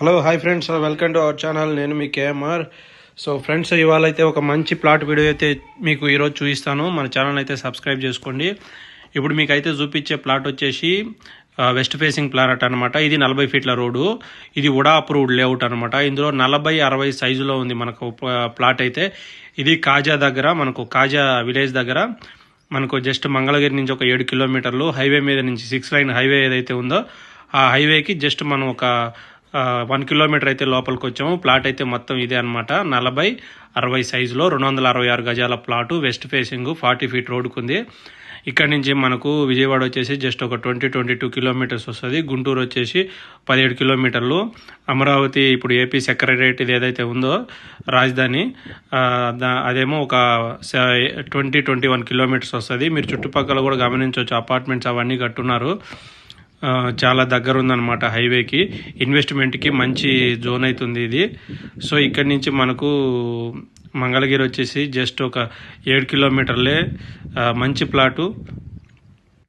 Hello hi friends welcome to our channel నేను మీ KMR so friends ఇవాళ అయితే ఒక మంచి ప్లాట్ వీడియో అయితే మీకు ఈరోజు చూపిస్తాను. మన ఛానల్ అయితే సబ్స్క్రైబ్ చేసుకోండి. ఇప్పుడు మీకు అయితే చూపించే ప్లాట్ వచ్చేసి వెస్ట్ ఫేసింగ్ ప్లాట్ అనమాట ఇది నలభై ఫీట్ల రోడ్డు. ఇది ఉడా అప్రూవ్డ్ లేఅవుట్ అనమాట ఇందులో నలభై అరవై సైజులో ఉంది మనకు uh, ప్లాట్ అయితే. ఇది కాజా దగ్గర మనకు కాజా విలేజ్ దగ్గర. మనకు జస్ట్ మంగళగిరి నుంచి ఒక ఏడు కిలోమీటర్లు. హైవే మీద నుంచి సిక్స్ లైన్ హైవే ఏదైతే ఉందో ఆ హైవేకి జస్ట్ మనం ఒక వన్ కిలోమీటర్ అయితే లోపలికి వచ్చాము ప్లాట్ అయితే మొత్తం ఇదే అనమాట నలభై అరవై సైజులో రెండు వందల అరవై ఆరు గజాల plot west facing forty feet రోడ్డుకు ఉంది ఇక్కడ నుంచి మనకు విజయవాడ వచ్చేసి జస్ట్ ఒక ట్వంటీ ట్వంటీ టూ కిలోమీటర్స్ వస్తుంది. గుంటూరు వచ్చేసి పదిహేడు కిలోమీటర్లు. అమరావతి ఇప్పుడు ఏపీ సెక్రటరేట్ ఇది ఏదైతే ఉందో రాజధాని దా- అదేమో ఒక ట్వంటీ ట్వంటీ వన్ కిలోమీటర్స్ వస్తుంది. మీరు చుట్టుపక్కల కూడా గమనించవచ్చు అపార్ట్మెంట్స్ అవన్నీ కట్టున్నారు. చాలా దగ్గర ఉందన్నమాట హైవేకి. ఇన్వెస్ట్మెంట్కి మంచి జోన్ అవుతుంది ఇది. సో ఇక్కడి నుంచి మనకు మంగళగిరి వచ్చేసి జస్ట్ ఒక ఏడు కిలోమీటర్లే మంచి ప్లాటు.